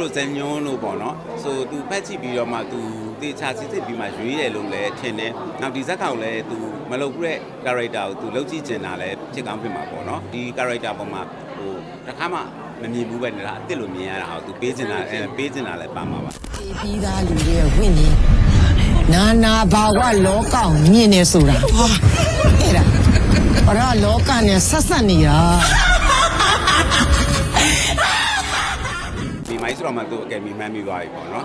တို့ဇညွန်းတို့ပေါ့နော်ဆိုသူဖက်ကြည့်ပြီးတော့မှသူတေချာစစ်စစ်ပြီးမှရွေးတယ်လို့လည်းထင်တယ်နောက်ဒီဇက်ကောင်လည်းသူမလုပ်ဘူးတဲ့ character ကိုသူလုပ်ကြည့်ကျင်တာလည်းဖြစ်ကောင်းဖြစ်မှာပေါ့နော်ဒီ character ပေါ်မှာဟိုတစ်ခါမှမမြင်ဘူးပဲနေတာအစ်စ်လို့မြင်ရတာဟောသူပေးကျင်တာအဲပေးကျင်တာလည်းပါမှာပါဒီပြီးသားလူတွေရဲ့ဝိညာဉ်နာနာဘာဝလောကကိုမြင်နေဆိုတာဟာအဲ့ဒါဘာလို့လောကနဲ့ဆက်ဆက်နေတာ ဒီမိုင်းဆိုတော့မှသူ့အကယ်ဒမီမှန်းပြီးသွားပြီပေါ့နော်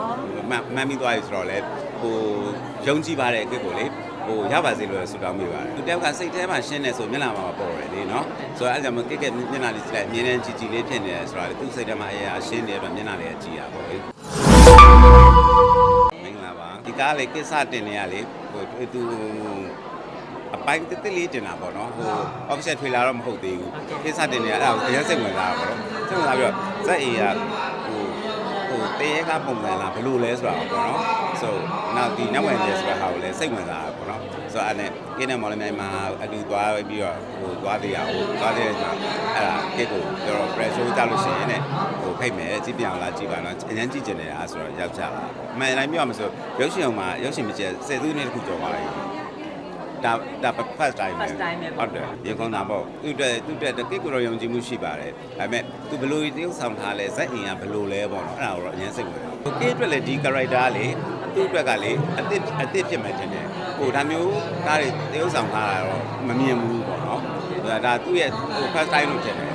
မှန်းမှန်းပြီးသွားပြီဆိုတော့လေဟိုယုံကြည်ပါတဲ့အစ်စ်ကိုလေဟိုရပါစေလို့ဆုတောင်းမိပါတယ်သူတယောက်ကစိတ်ထဲမှာရှင်းနေဆိုမျက်နှာမှာပေါ်တယ်လေနော်ဆိုတော့အဲ့ကြောင့်မကစ်ကက်မျက်နှာလေးကြည့်လိုက်အမြင်နဲ့ကြည်ကြည်လေးဖြစ်နေတယ်ဆိုတော့လေသူ့စိတ်ထဲမှာအရာရှင်းနေတဲ့အတွက်မျက်နှာလေးကကြည်ရပါလေမင်္ဂလာပါဒီကားလေကိစ္စတင်နေရလေဟိုသူအပိုင်းတစ်တစ်လေးတင်တာပေါ့နော်ဟို official trailer တော့မဟုတ်သေးဘူးကိစ္စတင်နေရအဲ့ဒါကိုအရင်စိတ်ဝင်စားတာပေါ့နော်စိတ်ဝင်စားပြီးတော့ဇက်အေးကဟိုဟို တရေကပုံစံလားဘယ်လိုလဲဆိုတာပေါ့နော်ဆိုနောက်ဒီနောက်ဝင်တယ်ဆိုတာဟာကိုလည်းစိတ်ဝင်စားတာပေါ့နော်ဆိုတော့အဲ့နဲ့ကင်းတဲ့မော်လမြိုင်မှာအတူသွားပြီးတော့ဟိုသွားသေးရဟိုသွားသေးတဲ့ချိန်အဲ့ဒါကစ်ကိုကျွန်တော် pressure ကြလို့ရှိရင်ねဟိုဖိတ်မယ်ကြည့်ပြအောင်လားကြည့်ပါနော်အရင်ကြည့်ကျင်နေတာဆိုတော့ရောက်ကြတာအမှန်တိုင်းပြောရမှာဆိုရုပ်ရှင်အောင်မှာရုပ်ရှင်မကျဆယ်သူနှစ်တခုကျော်ပါပြီ ဒါဒါ first time ပဲ First time ပဲပေါ့ဟုတ်တယ်ရေကောင်းတာပေါ့သူ့အတွက်သူ့အတွက်တကိတ်ကိုတော့ယုံကြည်မှုရှိပါတယ်ဒါပေမဲ့သူဘယ်လိုတရုပ်ဆောင်ထားလဲဇက်အင်ကဘယ်လိုလဲပေါ့နော်အဲ့ဒါကိုတော့အရင်စိတ်ဝင်တယ်ဟိုကိတ်အတွက်လည်းဒီ character ကလေသူ့အတွက်ကလေအစ်စ်အစ်စ်ဖြစ်မှတင်တယ်ဟိုဒါမျိုးကားတွေတရုပ်ဆောင်ထားတာတော့မမြင်ဘူးပေါ့နော်ဒါဒါသူ့ရဲ့ဟို first time လို့ထင်တယ်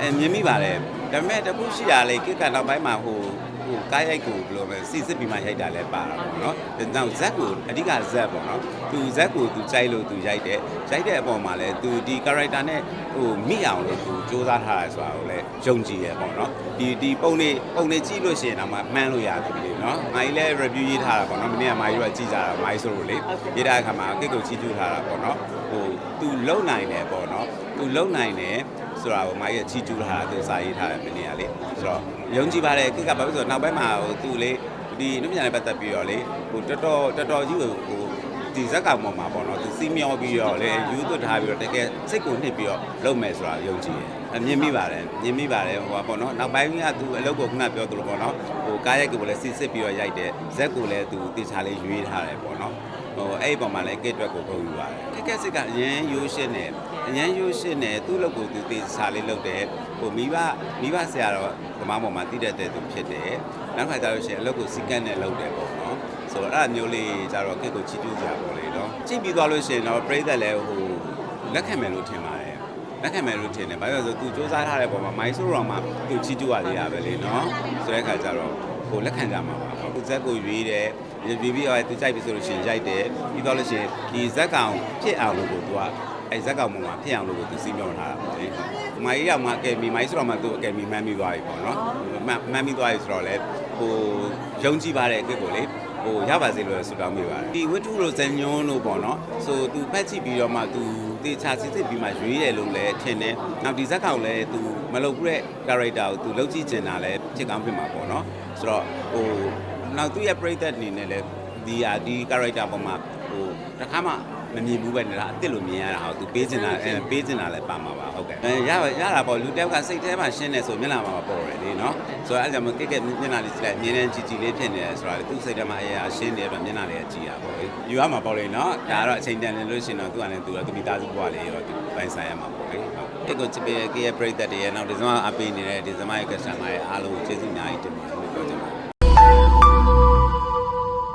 အဲမြင်မိပါတယ် ဒါပေမဲ့တခုရှိရလေကိတ်ကနောက်ပိုင်းမှာဟိုဟိုကားရိုက်ကိုဘယ်လိုလဲစီစစ်ပြီးမှရိုက်တာလည်းပါတာပေါ့နော်။ဒါကြောင့်ဇက်ကိုအဓိကဇက်ပေါ့နော်။သူဇက်ကိုသူကြိုက်လို့သူရိုက်တယ်။ရိုက်တဲ့အပေါ်မှာလည်းသူဒီ character နဲ့ဟိုမိအောင်လို့သူစူးစမ်းထားတာဆိုတာကိုလည်းယုံကြည်ရပေါ့နော်။ဒီဒီပုံနေပုံနေကြည့်လို့ရှိရင်တော့မှမှန်းလို့ရတယ်ပြီလေနော်။ငါကြီးလည်း review ရေးထားတာပေါ့နော်။မနေ့ကမာကြီးကကြည့်ကြတာမာကြီးဆိုလို့လေရေးတဲ့အခါမှာကိတ်ကိုချီးကျူးထားတာပေါ့နော်။ဟိုသူလုံနိုင်တယ်ပေါ့နော်။သူလုံနိုင်တယ် ဆိုတာကိုမာကြီးကချီးကျူးထားတာသူစာရေးထားတယ်မနေ့ကလေ။ဆိုတော့ယုံကြည်ပါတယ်ကိတ်ကဘာလို့ဆိုတော့နောက်ပိုင်းမှာဟိုသူလေဒီနုပညာနဲ့ပတ်သက်ပြီးတော့လေဟိုတော်တော်တော်တော်ကြီးဟိုဟိုဒီဇက်ကောင်ပေါ်မှာပေါ့နော်သူစီးမျောပြီးတော့လေယူသွတ်ထားပြီးတော့တကယ်စိတ်ကိုနှစ်ပြီးတော့လုပ်မယ်ဆိုတာယုံကြည်တယ်အမြင်မိပါတယ်မြင်မိပါတယ်ဟိုပါပေါ့နော်နောက်ပိုင်းကသူအလုပ်ကိုခုနပြောသလိုပေါ့နော်ဟိုကားရိုက်ကိုလည်းစစ်စစ်ပြီးတော့ရိုက်တယ်ဇက်ကိုလည်းသူတေချာလေးရွေးထားတယ်ပေါ့နော် ဟိုအဲ့ဒီပုံမှာလည်းကိတ်အတွက်ကိုပုံယူပါတယ်ကိတ်ကစစ်ကအရင်ရိုးရှင်းတယ်အရင်ရိုးရှင်းတယ်သူ့လုပ်ကိုသူတေချာလေးလုပ်တယ်ဟိုမိဘမိဘဆရာတော်ဓမ္မပေါ်မှာတည်တတ်တဲ့သူဖြစ်တယ်နောက်ခါကျလို့ရှိရင်အလုပ်ကိုစီကတ်နဲ့လုပ်တယ်ပေါ့နော်ဆိုတော့အဲ့ဒါမျိုးလေးကျတော့ကိတ်ကိုချီးကျူးကြပါလေနော်ကြည့်ပြီးသွားလို့ရှိရင်တော့ပြိသက်လည်းဟိုလက်ခံမယ်လို့ထင်ပါတယ်လက်ခံမယ်လို့ထင်တယ်။ဘာလို့လဲဆိုတော့ तू စူးစမ်းထားတဲ့ပုံမှာမိုင်းဆိုတော့မှ तू ချီးကျူးရသေးတာပဲလေနော်။ဆိုတဲ့အခါကျတော့ ဟိုလက်ခံကြမှာပါဟိုဇက်ကိုရွေးတယ်ရွေးပြီးတော့သူကြိုက်ပြီဆိုလို့ရှိရင်ရိုက်တယ်ပြီးတော့လို့ရှိရင်ဒီဇက်ကောင်ဖြစ်အောင်လို့ကိုသူကအဲဇက်ကောင်ပုံမှာဖြစ်အောင်လို့ကိုသူစီးမြောင်းထားတာပေါ့လေဒီမိုင်းကြီးကမှအကယ်မီမိုင်းဆိုတော့မှသူအကယ်မီမှန်းပြီးသွားပြီပေါ့နော်မှန်မှန်းပြီးသွားပြီဆိုတော့လေဟိုယုံကြည်ပါတဲ့အစ်ကိုလေဟိုရပါစေလို့ဆုတောင်းပေးပါတယ်ဒီဝိတုလိုဇညွန်းလို့ပေါ့နော်ဆိုသူဖက်ကြည့်ပြီးတော့မှသူ တေချာစစ်စစ်ပြီးမှရွေးတယ်လို့လည်းထင်တယ်နောက်ဒီဇက်ကောင်လည်းသူမလုပ်ဘူးတဲ့ character ကိုသူလုပ်ကြည့်ကျင်တာလည်းဖြစ်ကောင်းဖြစ်မှာပေါ့နော်ဆိုတော့ဟိုနောက်သူ့ရဲ့ပရိသတ်အနေနဲ့လည်းဒီဟာဒီ character ပေါ်မှာဟိုတစ်ခါမှ မမြင်ဘူးပဲနေတာအစ်စ်လို့မြင်ရတာဟောသူပေးကျင်တာအဲပေးကျင်တာလည်းပါမှာပါဟုတ်ကဲ့အဲရပါရတာပေါ့လူတယောက်ကစိတ်ထဲမှာရှင်းနေဆိုမျက်နှာမှာပေါ်တယ်လေနော်ဆိုတော့အဲ့ကြောင့်မကစ်ကက်မျက်နှာလေးကြည့်လိုက်မြင်တဲ့ကြည်ကြည်လေးဖြစ်နေတယ်ဆိုတာလေသူ့စိတ်ထဲမှာအရာရှင်းနေတဲ့အတွက်မျက်နှာလေးကကြည်ရပါလေယူရမှာပေါ့လေနော်ဒါကတော့အချိန်တန်နေလို့ရှရင်တော့သူကလည်းသူကသူမိသားစုဘဝလေးရောသူပိုင်ဆိုင်ရမှာပေါ့လေဟုတ်ကဲ့ကိုချစ်ပေးကရဲ့ပရိသတ်တွေရဲ့နောက်ဒီဇမအပေးနေတဲ့ဒီဇမရဲ့ကစတမာရဲ့အားလုံးကိုကျေးဇူးအများကြီးတင်ပါတယ်လို့ပြောချင်ပါတယ်